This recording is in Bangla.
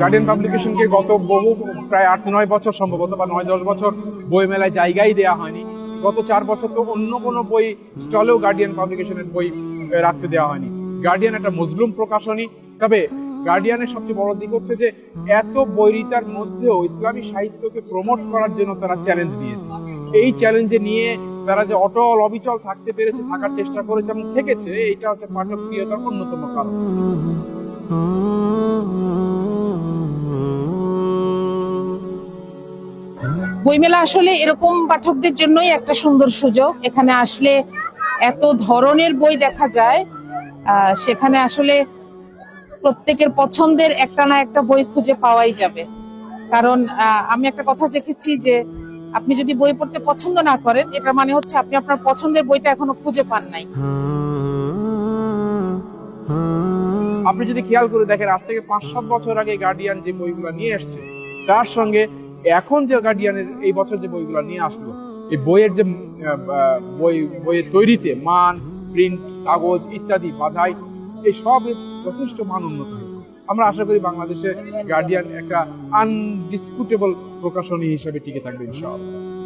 গার্ডিয়ান পাবলিকেশনকে গত বহু প্রায় আট নয় বছর সম্ভবত বা নয় দশ বছর বই মেলায় জায়গাই দেওয়া হয়নি। গত চার বছর তো অন্য কোনো বই স্টলেও গার্ডিয়ান পাবলিকেশনের বই রাখতে দেওয়া হয়নি। গার্ডিয়ান একটা মজলুম প্রকাশনী। তবে গার্ডিয়ানের সবচেয়ে বড় দিক হচ্ছে যে, এত বৈরিতার মধ্যেও ইসলামী সাহিত্যকে প্রমোট করার জন্য তারা চ্যালেঞ্জ নিয়েছে। এই চ্যালেঞ্জে নিয়ে তারা যে অটল, অবিচল থাকতে পেরেছে, থাকার চেষ্টা করেছে এবং থেকেছে এটা হচ্ছে পাঠক প্রিয়তার অন্যতম কারণ। বইমেলা আসলে এরকম পাঠকদের জন্যই একটা সুন্দর সুযোগ। এখানে আসলে এত ধরনের বই দেখা যায় সেখানে আসলে প্রত্যেকের পছন্দের একটা না একটা বই খুঁজে পাওয়াই যাবে। কারণ আমি একটা কথা দেখেছি যে আপনি যদি বই পড়তে পছন্দ না করেন, এটার মানে হচ্ছে আপনি আপনার পছন্দের বইটা এখনও খুঁজে পান নাই। আপনি যদি খেয়াল করে দেখেন, আজ থেকে পাঁচ সাত বছর আগে গার্ডিয়ান যে বইগুলো নিয়ে এসছে, তার সঙ্গে এখন যে গার্ডিয়ানের এই বছর যে বইগুলো নিয়ে আসলো, এই বইয়ের যে বই, বইয়ের তৈরিতে মান প্রিন্ট কাগজ ইত্যাদি বাধাই এই সব যথেষ্ট মান উন্নত হয়েছে। আমরা আশা করি বাংলাদেশে গার্ডিয়ান একটা আনডিসপুটেবল প্রকাশনী হিসেবে টিকে থাকবে, ইনশাআল্লাহ।